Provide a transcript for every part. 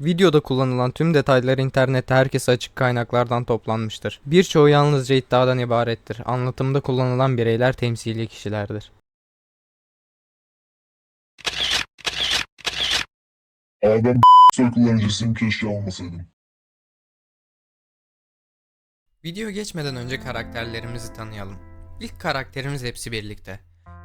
Videoda kullanılan tüm detaylar internette herkese açık kaynaklardan toplanmıştır. Birçoğu yalnızca iddiadan ibarettir. Anlatımda kullanılan bireyler temsili kişilerdir. Abi ben soy kullanıcısıyım keşke almasaydım. Video geçmeden önce karakterlerimizi tanıyalım. İlk karakterimiz hepsi birlikte.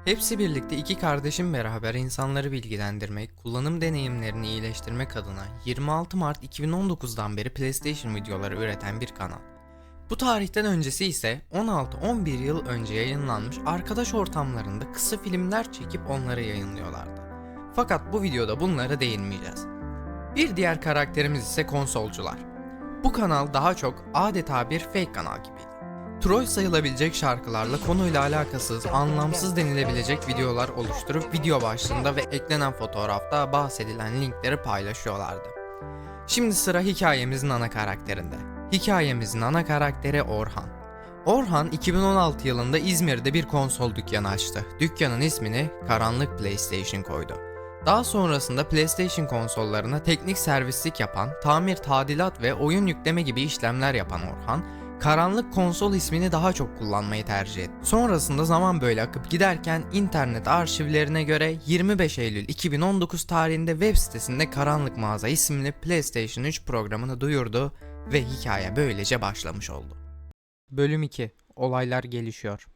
Hepsi birlikte iki kardeşim beraber insanları bilgilendirmek, kullanım deneyimlerini iyileştirmek adına 26 Mart 2019'dan beri PlayStation videoları üreten bir kanal. Bu tarihten öncesi ise 16-11 yıl önce yayınlanmış arkadaş ortamlarında kısa filmler çekip onları yayınlıyorlardı. Fakat bu videoda bunlara değinmeyeceğiz. Bir diğer karakterimiz ise konsolcular. Bu kanal daha çok adeta bir fake kanal gibiydi. Troll sayılabilecek şarkılarla konuyla alakasız, anlamsız denilebilecek videolar oluşturup video başlığında ve eklenen fotoğrafta bahsedilen linkleri paylaşıyorlardı. Şimdi sıra hikayemizin ana karakterinde. Hikayemizin ana karakteri Orhan. Orhan 2016 yılında İzmir'de bir konsol dükkanı açtı. Dükkanın ismini Karanlık PlayStation koydu. Daha sonrasında PlayStation konsollarına teknik servislik yapan, tamir, tadilat ve oyun yükleme gibi işlemler yapan Orhan, Karanlık konsol ismini daha çok kullanmayı tercih etti. Sonrasında zaman böyle akıp giderken internet arşivlerine göre 25 Eylül 2019 tarihinde web sitesinde Karanlık Mağaza isimli PlayStation 3 programını duyurdu ve hikaye böylece başlamış oldu. Bölüm 2 Olaylar gelişiyor.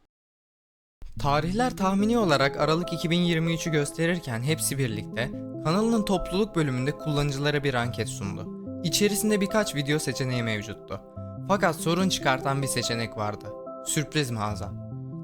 Tarihler tahmini olarak Aralık 2023'ü gösterirken hepsi birlikte kanalının topluluk bölümünde kullanıcılara bir anket sundu. İçerisinde birkaç video seçeneği mevcuttu. Fakat sorun çıkartan bir seçenek vardı. Sürpriz mağaza.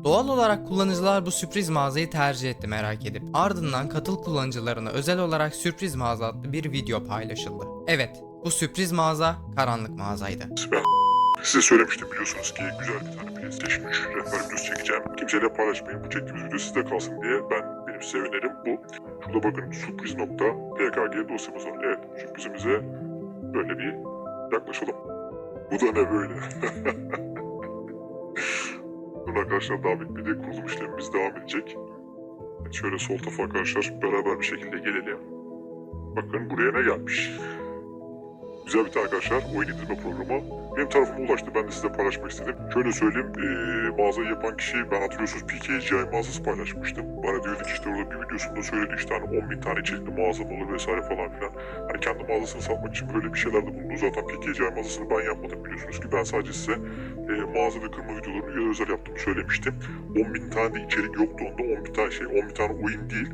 Doğal olarak kullanıcılar bu sürpriz mağazayı tercih etti merak edip. Ardından katıl kullanıcılarına özel olarak sürpriz mağaza adlı bir video paylaşıldı. Evet, bu sürpriz mağaza karanlık mağazaydı. Size söylemiştim biliyorsunuz ki güzel bir tane PlayStation 3 rehber videosu çekeceğim. Kimseyle paylaşmayın. Bu çektiğimiz video sizde kalsın diye ben benim size önerim bu. Şurada bakın sürpriz.pkg dosyamız var. Evet sürprizimize böyle bir yaklaşalım. Bu da ne böyle? Arkadaşlar daha bitmedi. Kurulum işlemimiz devam edecek. Şöyle sol tarafa arkadaşlar beraber bir şekilde gelelim. Bakın buraya ne gelmiş. Güzel bir arkadaşlar oyun indirme programı. Benim tarafıma ulaştı. Ben de size paylaşmak istedim. Şöyle söyleyeyim. eee mağazayı yapan kişi ben hatırlıyorsunuz PKGI mağazası paylaşmıştım. Bana diyordu ki işte orada bir videosunda söyledi işte hani 10 bin tane içerikli mağazam olur vesaire falan filan. Hani kendi mağazasını satmak için böyle bir şeyler de bulundu. Zaten PKGI mağazasını ben yapmadım biliyorsunuz ki. Ben sadece size eee mağaza ve kırma videolarını özel yaptığımı söylemiştim. 10 bin tane de içerik yoktu onda. 10 bin tane şey 10 bin tane oyun değil.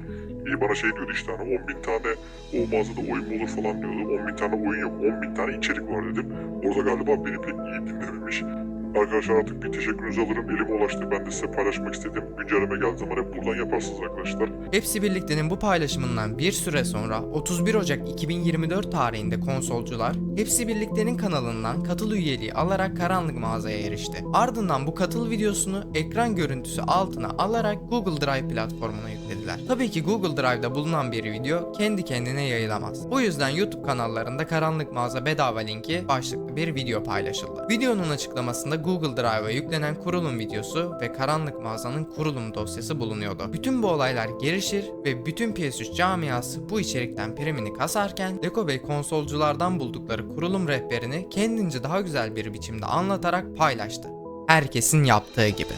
Ee, bana şey diyordu işte hani 10 bin tane o mağazada oyun olur falan diyordu. 10 bin tane oyun yok, 10 bin tane içerik var dedim. Orada galiba beni pek iyi dinlememiş. Arkadaşlar artık bir teşekkürünüzü alırım. Elime ulaştı. Ben de size paylaşmak istedim. Güncelleme geldiği zaman hep buradan yaparsınız arkadaşlar. Hepsi Birlikte'nin bu paylaşımından bir süre sonra 31 Ocak 2024 tarihinde konsolcular Hepsi Birlikte'nin kanalından katıl üyeliği alarak karanlık mağazaya erişti. Ardından bu katıl videosunu ekran görüntüsü altına alarak Google Drive platformuna yüklediler. Tabii ki Google Drive'da bulunan bir video kendi kendine yayılamaz. Bu yüzden YouTube kanallarında karanlık mağaza bedava linki başlıklı bir video paylaşıldı. Videonun açıklamasında Google Drive'a yüklenen kurulum videosu ve karanlık mağazanın kurulum dosyası bulunuyordu. Bütün bu olaylar gelişir ve bütün PS3 camiası bu içerikten primini kasarken Leko Bey konsolculardan buldukları kurulum rehberini kendince daha güzel bir biçimde anlatarak paylaştı. Herkesin yaptığı gibi.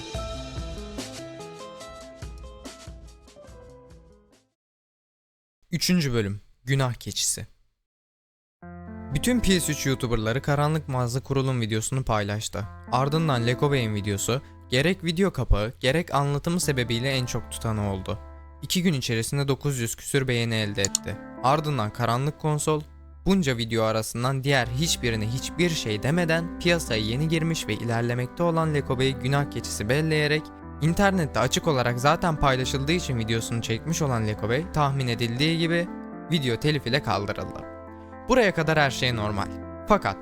Üçüncü bölüm Günah Keçisi bütün PS3 YouTuberları karanlık mağaza kurulum videosunu paylaştı. Ardından Leko Bey'in videosu gerek video kapağı gerek anlatımı sebebiyle en çok tutanı oldu. 2 gün içerisinde 900 küsür beğeni elde etti. Ardından karanlık konsol bunca video arasından diğer hiçbirine hiçbir şey demeden piyasaya yeni girmiş ve ilerlemekte olan Leko Bey günah keçisi belleyerek internette açık olarak zaten paylaşıldığı için videosunu çekmiş olan Leko Bey tahmin edildiği gibi video telif ile kaldırıldı. Buraya kadar her şey normal. Fakat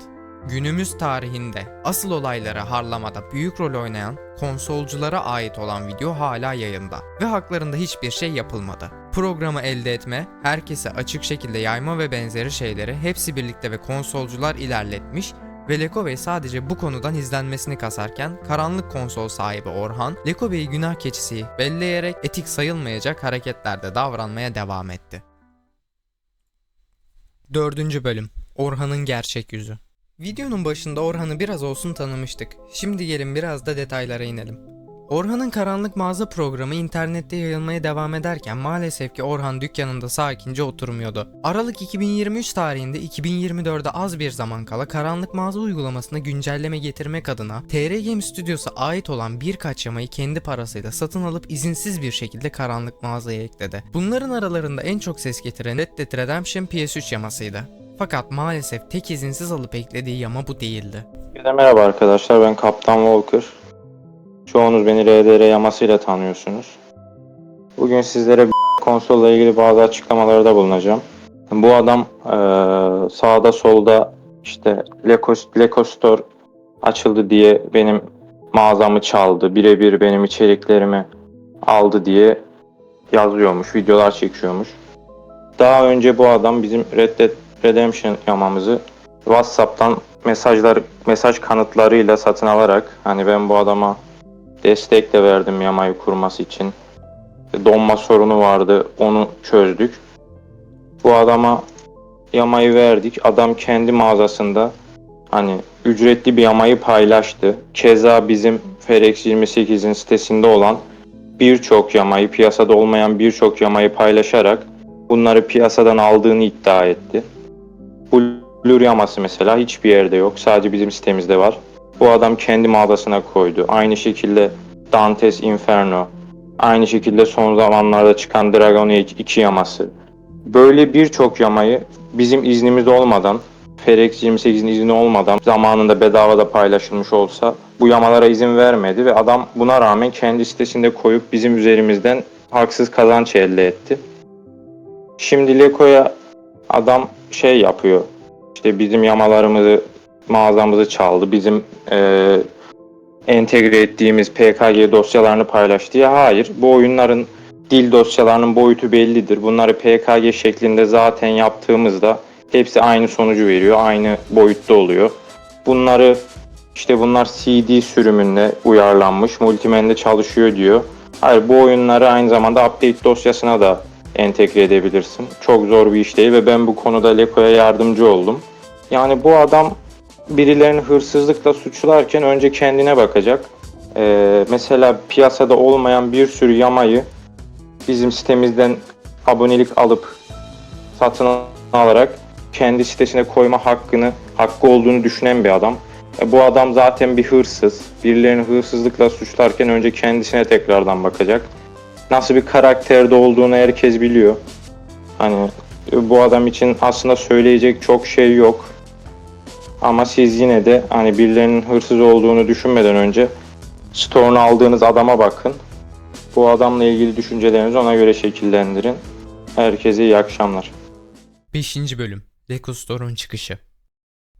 günümüz tarihinde asıl olayları harlamada büyük rol oynayan konsolculara ait olan video hala yayında ve haklarında hiçbir şey yapılmadı. Programı elde etme, herkese açık şekilde yayma ve benzeri şeyleri hepsi birlikte ve konsolcular ilerletmiş ve Leko Bey sadece bu konudan izlenmesini kasarken karanlık konsol sahibi Orhan, Leko Bey'i günah keçisi belleyerek etik sayılmayacak hareketlerde davranmaya devam etti. Dördüncü bölüm Orhan'ın gerçek yüzü. Videonun başında Orhan'ı biraz olsun tanımıştık. Şimdi gelin biraz da detaylara inelim. Orhan'ın karanlık mağaza programı internette yayılmaya devam ederken maalesef ki Orhan dükkanında sakince oturmuyordu. Aralık 2023 tarihinde 2024'de az bir zaman kala karanlık mağaza uygulamasına güncelleme getirmek adına TR Game Studios'a ait olan birkaç yamayı kendi parasıyla satın alıp izinsiz bir şekilde karanlık mağazaya ekledi. Bunların aralarında en çok ses getiren Red Dead Redemption PS3 yamasıydı. Fakat maalesef tek izinsiz alıp eklediği yama bu değildi. Merhaba arkadaşlar ben Kaptan Walker. Çoğunuz beni RDR yamasıyla tanıyorsunuz. Bugün sizlere konsolla ilgili bazı açıklamalarda bulunacağım. Bu adam eee, sağda solda işte Lego Store açıldı diye benim mağazamı çaldı. Birebir benim içeriklerimi aldı diye yazıyormuş, videolar çekiyormuş. Daha önce bu adam bizim Red Dead Redemption yamamızı WhatsApp'tan mesajlar mesaj kanıtlarıyla satın alarak hani ben bu adama destek de verdim yamayı kurması için. Donma sorunu vardı. Onu çözdük. Bu adama yamayı verdik. Adam kendi mağazasında hani ücretli bir yamayı paylaştı. Keza bizim Ferex 28'in sitesinde olan birçok yamayı, piyasada olmayan birçok yamayı paylaşarak bunları piyasadan aldığını iddia etti. Blur yaması mesela hiçbir yerde yok. Sadece bizim sitemizde var. Bu adam kendi mağazasına koydu. Aynı şekilde Dantes Inferno. Aynı şekilde son zamanlarda çıkan Dragon Age 2 yaması. Böyle birçok yamayı bizim iznimiz olmadan, Ferex 28'in izni olmadan zamanında bedavada paylaşılmış olsa bu yamalara izin vermedi ve adam buna rağmen kendi sitesinde koyup bizim üzerimizden haksız kazanç elde etti. Şimdi Leko'ya adam şey yapıyor. İşte bizim yamalarımızı, mağazamızı çaldı. Bizim eee, entegre ettiğimiz PKG dosyalarını paylaştı diye. Hayır. Bu oyunların dil dosyalarının boyutu bellidir. Bunları PKG şeklinde zaten yaptığımızda hepsi aynı sonucu veriyor. Aynı boyutta oluyor. Bunları işte bunlar CD sürümünde uyarlanmış. Multimen'de çalışıyor diyor. Hayır bu oyunları aynı zamanda update dosyasına da entegre edebilirsin. Çok zor bir iş değil ve ben bu konuda Leko'ya yardımcı oldum. Yani bu adam birilerini hırsızlıkla suçlarken önce kendine bakacak. Ee, mesela piyasada olmayan bir sürü yamayı bizim sitemizden abonelik alıp satın alarak kendi sitesine koyma hakkını hakkı olduğunu düşünen bir adam. E, bu adam zaten bir hırsız. Birilerini hırsızlıkla suçlarken önce kendisine tekrardan bakacak. Nasıl bir karakterde olduğunu herkes biliyor. Hani e, bu adam için aslında söyleyecek çok şey yok. Ama siz yine de hani birilerinin hırsız olduğunu düşünmeden önce store'unu aldığınız adama bakın. Bu adamla ilgili düşüncelerinizi ona göre şekillendirin. Herkese iyi akşamlar. 5. Bölüm Lego Store'un çıkışı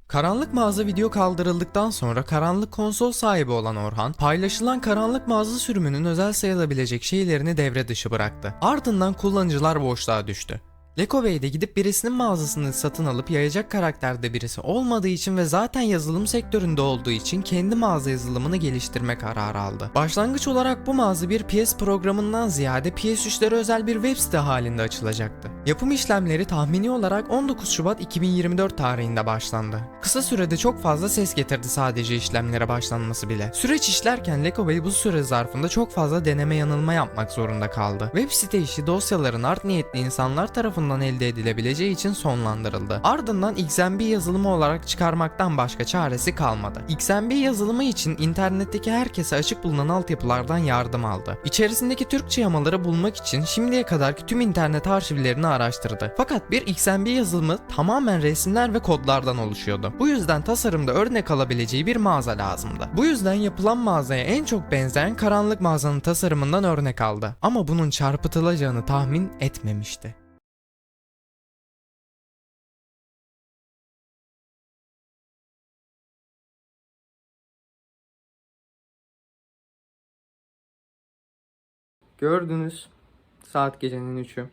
Karanlık mağaza video kaldırıldıktan sonra karanlık konsol sahibi olan Orhan, paylaşılan karanlık mağaza sürümünün özel sayılabilecek şeylerini devre dışı bıraktı. Ardından kullanıcılar boşluğa düştü. Leko Bey de gidip birisinin mağazasını satın alıp yayacak karakterde birisi olmadığı için ve zaten yazılım sektöründe olduğu için kendi mağaza yazılımını geliştirme kararı aldı. Başlangıç olarak bu mağaza bir PS programından ziyade PS3'lere özel bir web site halinde açılacaktı. Yapım işlemleri tahmini olarak 19 Şubat 2024 tarihinde başlandı. Kısa sürede çok fazla ses getirdi sadece işlemlere başlanması bile. Süreç işlerken Leko Bey bu süre zarfında çok fazla deneme yanılma yapmak zorunda kaldı. Web site işi dosyaların art niyetli insanlar tarafından elde edilebileceği için sonlandırıldı. Ardından XMB yazılımı olarak çıkarmaktan başka çaresi kalmadı. XMB yazılımı için internetteki herkese açık bulunan altyapılardan yardım aldı. İçerisindeki Türkçe yamaları bulmak için şimdiye kadarki tüm internet arşivlerini araştırdı. Fakat bir XMB yazılımı tamamen resimler ve kodlardan oluşuyordu. Bu yüzden tasarımda örnek alabileceği bir mağaza lazımdı. Bu yüzden yapılan mağazaya en çok benzeyen karanlık mağazanın tasarımından örnek aldı. Ama bunun çarpıtılacağını tahmin etmemişti. Gördünüz. Saat gecenin 3'ü.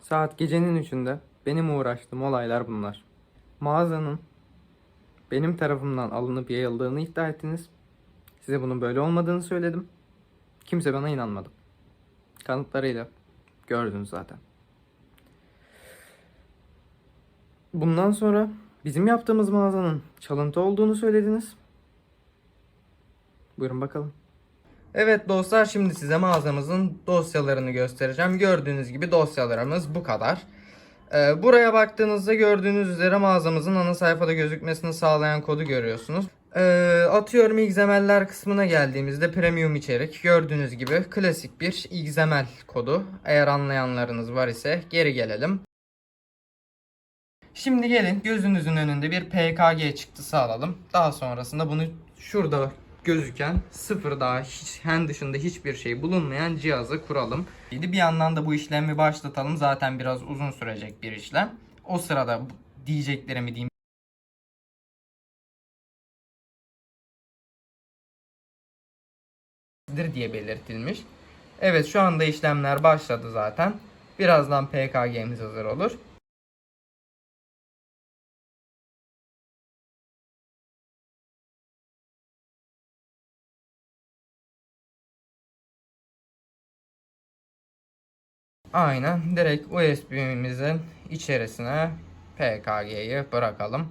Saat gecenin 3'ünde benim uğraştığım olaylar bunlar. Mağazanın benim tarafımdan alınıp yayıldığını iddia ettiniz. Size bunun böyle olmadığını söyledim. Kimse bana inanmadı. Kanıtlarıyla gördünüz zaten. Bundan sonra Bizim yaptığımız mağazanın çalıntı olduğunu söylediniz. Buyurun bakalım. Evet dostlar şimdi size mağazamızın dosyalarını göstereceğim. Gördüğünüz gibi dosyalarımız bu kadar. Ee, buraya baktığınızda gördüğünüz üzere mağazamızın ana sayfada gözükmesini sağlayan kodu görüyorsunuz. Ee, atıyorum XML'ler kısmına geldiğimizde premium içerik gördüğünüz gibi klasik bir XML kodu. Eğer anlayanlarınız var ise geri gelelim. Şimdi gelin gözünüzün önünde bir PKG çıktısı alalım. Daha sonrasında bunu şurada gözüken sıfır daha hiç, hen dışında hiçbir şey bulunmayan cihazı kuralım. Bir yandan da bu işlemi başlatalım. Zaten biraz uzun sürecek bir işlem. O sırada diyeceklerimi diyeyim. diye belirtilmiş. Evet şu anda işlemler başladı zaten. Birazdan PKG'miz hazır olur. Aynen direkt USB'mizin içerisine PKG'yi bırakalım.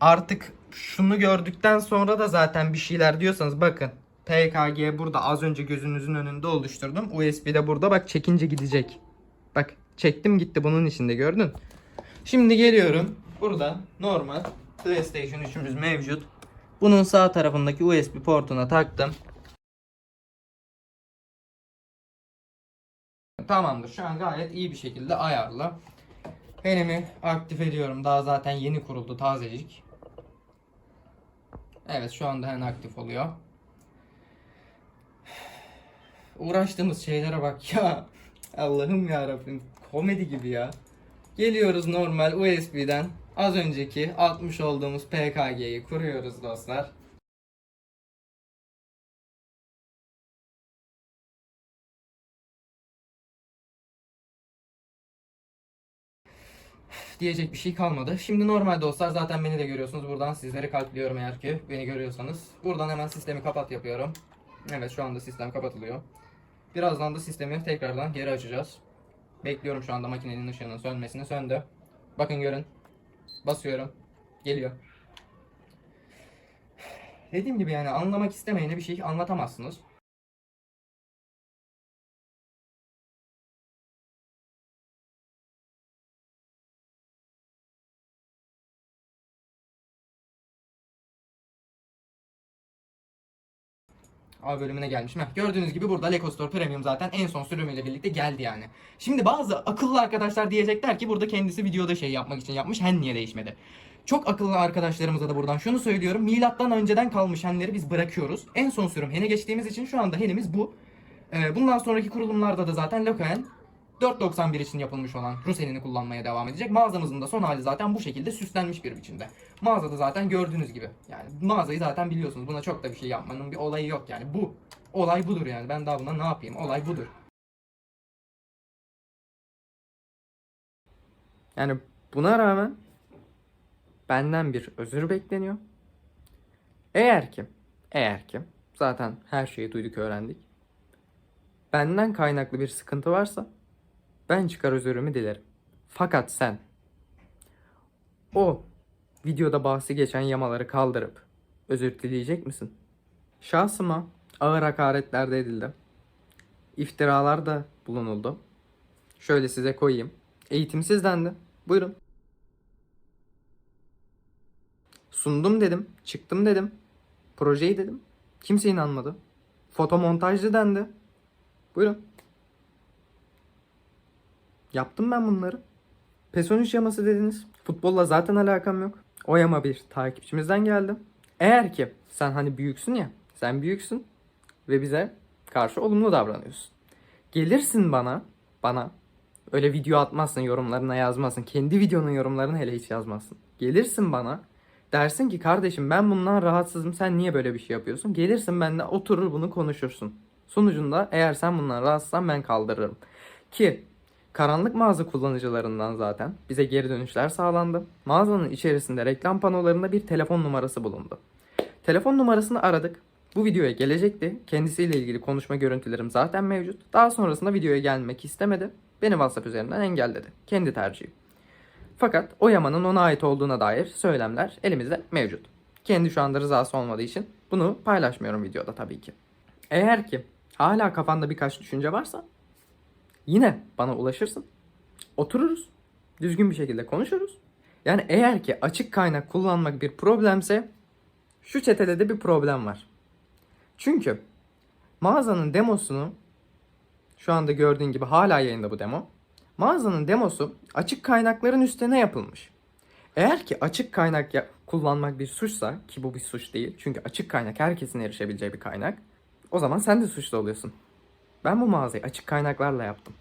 Artık şunu gördükten sonra da zaten bir şeyler diyorsanız bakın PKG burada az önce gözünüzün önünde oluşturdum. USB de burada bak çekince gidecek. Bak çektim gitti bunun içinde gördün. Şimdi geliyorum. Burada normal PlayStation 3'ümüz mevcut. Bunun sağ tarafındaki USB portuna taktım. Tamamdır. Şu an gayet iyi bir şekilde ayarlı. Penimi aktif ediyorum. Daha zaten yeni kuruldu tazecik. Evet şu anda hemen aktif oluyor. Uğraştığımız şeylere bak ya. Allah'ım ya Rabbim. Komedi gibi ya. Geliyoruz normal USB'den. Az önceki atmış olduğumuz PKG'yi kuruyoruz dostlar. Diyecek bir şey kalmadı. Şimdi normal dostlar zaten beni de görüyorsunuz. Buradan sizleri kalpliyorum eğer ki beni görüyorsanız. Buradan hemen sistemi kapat yapıyorum. Evet şu anda sistem kapatılıyor. Birazdan da sistemi tekrardan geri açacağız. Bekliyorum şu anda makinenin ışığının sönmesini. Söndü. Bakın görün. Basıyorum. Geliyor. Dediğim gibi yani anlamak istemeyene bir şey anlatamazsınız. A bölümüne gelmişim. Heh, gördüğünüz gibi burada Lego Store Premium zaten en son sürümüyle birlikte geldi yani. Şimdi bazı akıllı arkadaşlar diyecekler ki burada kendisi videoda şey yapmak için yapmış. Hen niye değişmedi? Çok akıllı arkadaşlarımıza da buradan şunu söylüyorum. Milattan önceden kalmış henleri biz bırakıyoruz. En son sürüm hene geçtiğimiz için şu anda henimiz bu. Ee, bundan sonraki kurulumlarda da zaten Locohen 4.91 için yapılmış olan Rus henini kullanmaya devam edecek. Mağazamızın da son hali zaten bu şekilde süslenmiş bir biçimde. Mağazada zaten gördüğünüz gibi. Yani mağazayı zaten biliyorsunuz. Buna çok da bir şey yapmanın bir olayı yok yani. Bu. Olay budur yani. Ben daha buna ne yapayım? Olay budur. Yani buna rağmen benden bir özür bekleniyor. Eğer ki, eğer ki zaten her şeyi duyduk öğrendik. Benden kaynaklı bir sıkıntı varsa ben çıkar özürümü dilerim. Fakat sen o videoda bahsi geçen yamaları kaldırıp özür dileyecek misin? Şahsıma ağır hakaretler de. İftiralar da bulunuldu. Şöyle size koyayım. Eğitimsiz dendi. Buyurun. Sundum dedim. Çıktım dedim. Projeyi dedim. Kimse inanmadı. Fotomontajcı dendi. Buyurun. Yaptım ben bunları. PES 13 yaması dediniz. Futbolla zaten alakam yok. O yama bir takipçimizden geldi. Eğer ki sen hani büyüksün ya. Sen büyüksün. Ve bize karşı olumlu davranıyorsun. Gelirsin bana. Bana. Öyle video atmazsın yorumlarına yazmazsın. Kendi videonun yorumlarını hele hiç yazmazsın. Gelirsin bana. Dersin ki kardeşim ben bundan rahatsızım sen niye böyle bir şey yapıyorsun? Gelirsin benimle oturur bunu konuşursun. Sonucunda eğer sen bundan rahatsızsan ben kaldırırım. Ki karanlık mağaza kullanıcılarından zaten bize geri dönüşler sağlandı. Mağazanın içerisinde reklam panolarında bir telefon numarası bulundu. Telefon numarasını aradık. Bu videoya gelecekti. Kendisiyle ilgili konuşma görüntülerim zaten mevcut. Daha sonrasında videoya gelmek istemedi. Beni WhatsApp üzerinden engelledi. Kendi tercihi. Fakat o yamanın ona ait olduğuna dair söylemler elimizde mevcut. Kendi şu anda rızası olmadığı için bunu paylaşmıyorum videoda tabii ki. Eğer ki hala kafanda birkaç düşünce varsa yine bana ulaşırsın. Otururuz. Düzgün bir şekilde konuşuruz. Yani eğer ki açık kaynak kullanmak bir problemse şu çetede de bir problem var. Çünkü mağazanın demosunu şu anda gördüğün gibi hala yayında bu demo. Mağazanın demosu açık kaynakların üstüne yapılmış. Eğer ki açık kaynak kullanmak bir suçsa ki bu bir suç değil. Çünkü açık kaynak herkesin erişebileceği bir kaynak. O zaman sen de suçlu oluyorsun. Ben bu mağazayı açık kaynaklarla yaptım.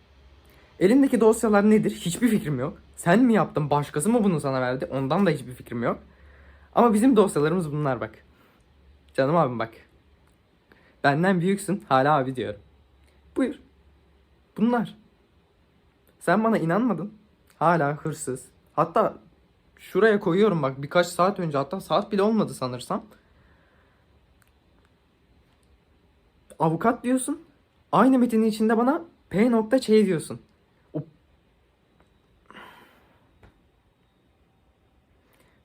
Elindeki dosyalar nedir? Hiçbir fikrim yok. Sen mi yaptın? Başkası mı bunu sana verdi? Ondan da hiçbir fikrim yok. Ama bizim dosyalarımız bunlar bak. Canım abim bak. Benden büyüksün. Hala abi diyorum. Buyur. Bunlar. Sen bana inanmadın. Hala hırsız. Hatta şuraya koyuyorum bak birkaç saat önce hatta saat bile olmadı sanırsam. Avukat diyorsun. Aynı metinin içinde bana P nokta Ç diyorsun. O...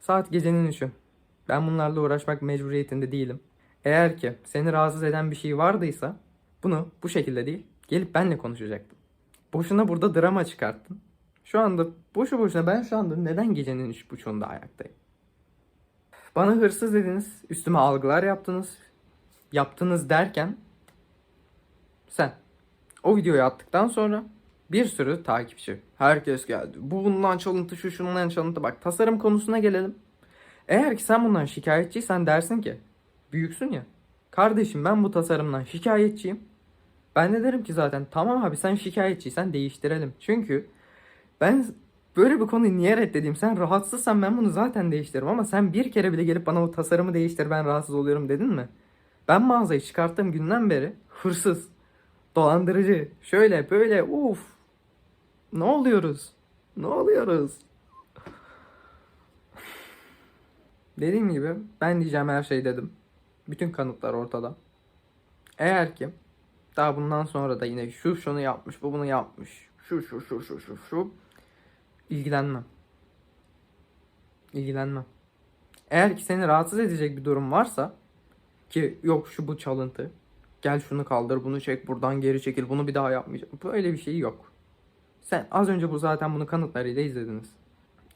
Saat gecenin üçü. Ben bunlarla uğraşmak mecburiyetinde değilim. Eğer ki seni rahatsız eden bir şey vardıysa bunu bu şekilde değil gelip benle konuşacaktın. Boşuna burada drama çıkarttın. Şu anda boşu boşuna ben şu anda neden gecenin üç buçuğunda ayaktayım? Bana hırsız dediniz, üstüme algılar yaptınız. Yaptınız derken sen o videoyu attıktan sonra bir sürü takipçi. Herkes geldi. Bu bundan çalıntı, şu şundan çalıntı. Bak tasarım konusuna gelelim. Eğer ki sen bundan şikayetçiysen dersin ki büyüksün ya. Kardeşim ben bu tasarımdan şikayetçiyim. Ben de derim ki zaten tamam abi sen şikayetçiysen değiştirelim. Çünkü ben böyle bir konuyu niye reddedeyim? Sen rahatsızsan ben bunu zaten değiştiririm ama sen bir kere bile gelip bana o tasarımı değiştir ben rahatsız oluyorum dedin mi? Ben mağazayı çıkarttığım günden beri hırsız, dolandırıcı, şöyle böyle uf. Ne oluyoruz? Ne oluyoruz? Dediğim gibi ben diyeceğim her şey dedim. Bütün kanıtlar ortada. Eğer ki daha bundan sonra da yine şu şunu yapmış, bu bunu yapmış. Şu şu şu şu şu şu. ilgilenmem. İlgilenmem. Eğer ki seni rahatsız edecek bir durum varsa ki yok şu bu çalıntı. Gel şunu kaldır, bunu çek, buradan geri çekil, bunu bir daha yapmayacağım. Böyle bir şey yok. Sen az önce bu zaten bunu kanıtlarıyla izlediniz.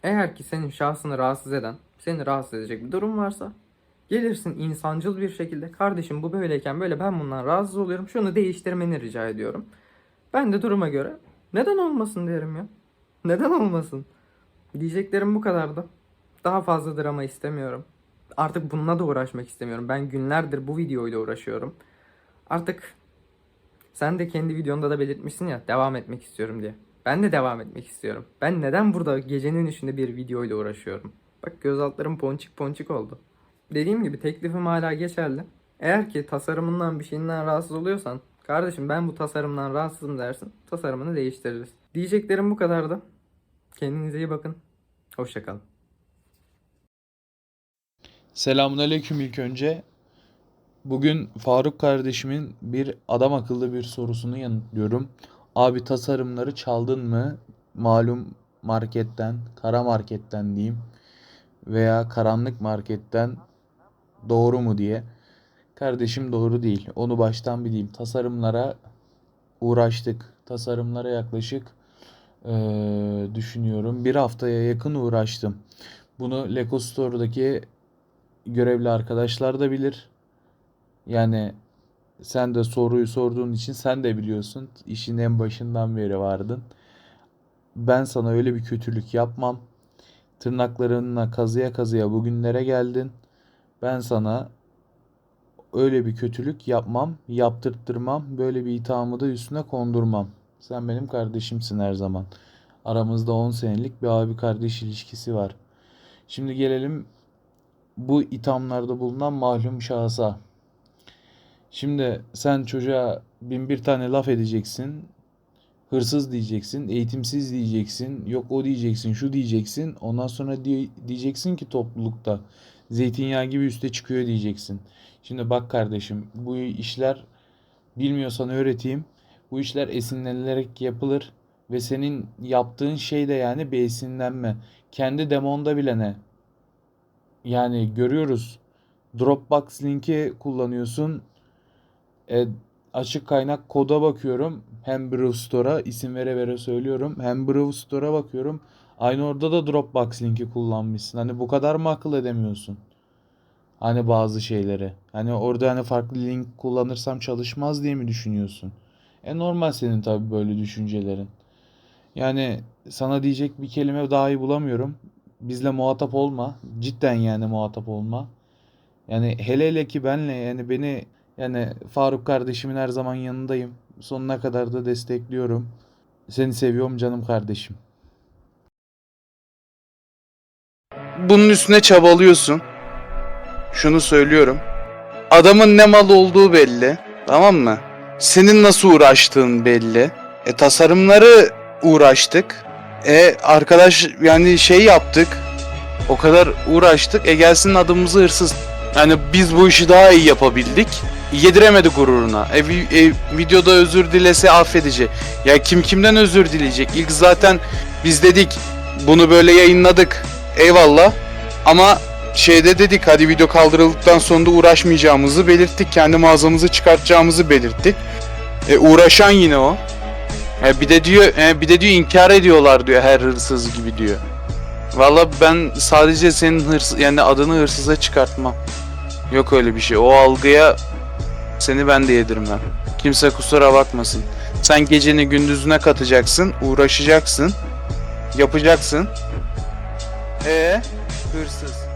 Eğer ki senin şahsını rahatsız eden, seni rahatsız edecek bir durum varsa Gelirsin insancıl bir şekilde kardeşim bu böyleyken böyle ben bundan rahatsız oluyorum. Şunu değiştirmeni rica ediyorum. Ben de duruma göre neden olmasın derim ya. Neden olmasın? Diyeceklerim bu kadardı. Daha fazla drama istemiyorum. Artık bununla da uğraşmak istemiyorum. Ben günlerdir bu videoyla uğraşıyorum. Artık sen de kendi videonda da belirtmişsin ya devam etmek istiyorum diye. Ben de devam etmek istiyorum. Ben neden burada gecenin üçünde bir videoyla uğraşıyorum? Bak göz altlarım ponçik ponçik oldu. Dediğim gibi teklifim hala geçerli. Eğer ki tasarımından bir şeyinden rahatsız oluyorsan kardeşim ben bu tasarımdan rahatsızım dersin. Tasarımını değiştiririz. Diyeceklerim bu kadardı. Kendinize iyi bakın. Hoşçakalın. Selamünaleyküm ilk önce. Bugün Faruk kardeşimin bir adam akıllı bir sorusunu yanıtlıyorum. Abi tasarımları çaldın mı? Malum marketten, kara marketten diyeyim veya karanlık marketten doğru mu diye. Kardeşim doğru değil. Onu baştan bileyim. Tasarımlara uğraştık. Tasarımlara yaklaşık eee, düşünüyorum. Bir haftaya yakın uğraştım. Bunu Lego Store'daki görevli arkadaşlar da bilir. Yani sen de soruyu sorduğun için sen de biliyorsun. İşin en başından beri vardın. Ben sana öyle bir kötülük yapmam. Tırnaklarınla kazıya kazıya bugünlere geldin. Ben sana öyle bir kötülük yapmam, yaptırttırmam. Böyle bir ithamı da üstüne kondurmam. Sen benim kardeşimsin her zaman. Aramızda 10 senelik bir abi kardeş ilişkisi var. Şimdi gelelim bu ithamlarda bulunan malum şahsa. Şimdi sen çocuğa bin bir tane laf edeceksin. Hırsız diyeceksin, eğitimsiz diyeceksin, yok o diyeceksin, şu diyeceksin. Ondan sonra diye- diyeceksin ki toplulukta zeytinyağı gibi üste çıkıyor diyeceksin. Şimdi bak kardeşim bu işler bilmiyorsan öğreteyim. Bu işler esinlenilerek yapılır. Ve senin yaptığın şey de yani bir esinlenme. Kendi demonda bile ne? Yani görüyoruz. Dropbox linki kullanıyorsun. E, açık kaynak koda bakıyorum. Hem Brave Store'a isim vere vere söylüyorum. Hem Brave Store'a bakıyorum. Aynı orada da Dropbox linki kullanmışsın. Hani bu kadar mı akıl edemiyorsun? Hani bazı şeyleri. Hani orada hani farklı link kullanırsam çalışmaz diye mi düşünüyorsun? E normal senin tabii böyle düşüncelerin. Yani sana diyecek bir kelime daha iyi bulamıyorum. Bizle muhatap olma. Cidden yani muhatap olma. Yani hele hele ki benle yani beni yani Faruk kardeşimin her zaman yanındayım. Sonuna kadar da destekliyorum. Seni seviyorum canım kardeşim. bunun üstüne çabalıyorsun. Şunu söylüyorum. Adamın ne mal olduğu belli. Tamam mı? Senin nasıl uğraştığın belli. E tasarımları uğraştık. E arkadaş yani şey yaptık. O kadar uğraştık. E gelsin adımızı hırsız. Yani biz bu işi daha iyi yapabildik. Yediremedi gururuna. E, e, videoda özür dilese affedici. Ya kim kimden özür dileyecek? İlk zaten biz dedik bunu böyle yayınladık. Eyvallah. Ama şeyde dedik hadi video kaldırıldıktan sonra da uğraşmayacağımızı belirttik. Kendi mağazamızı çıkartacağımızı belirttik. E, uğraşan yine o. E, bir de diyor e, bir de diyor inkar ediyorlar diyor her hırsız gibi diyor. Valla ben sadece senin hırs yani adını hırsıza çıkartmam. Yok öyle bir şey. O algıya seni ben de yedirmem. Kimse kusura bakmasın. Sen geceni gündüzüne katacaksın, uğraşacaksın, yapacaksın. E hırsız.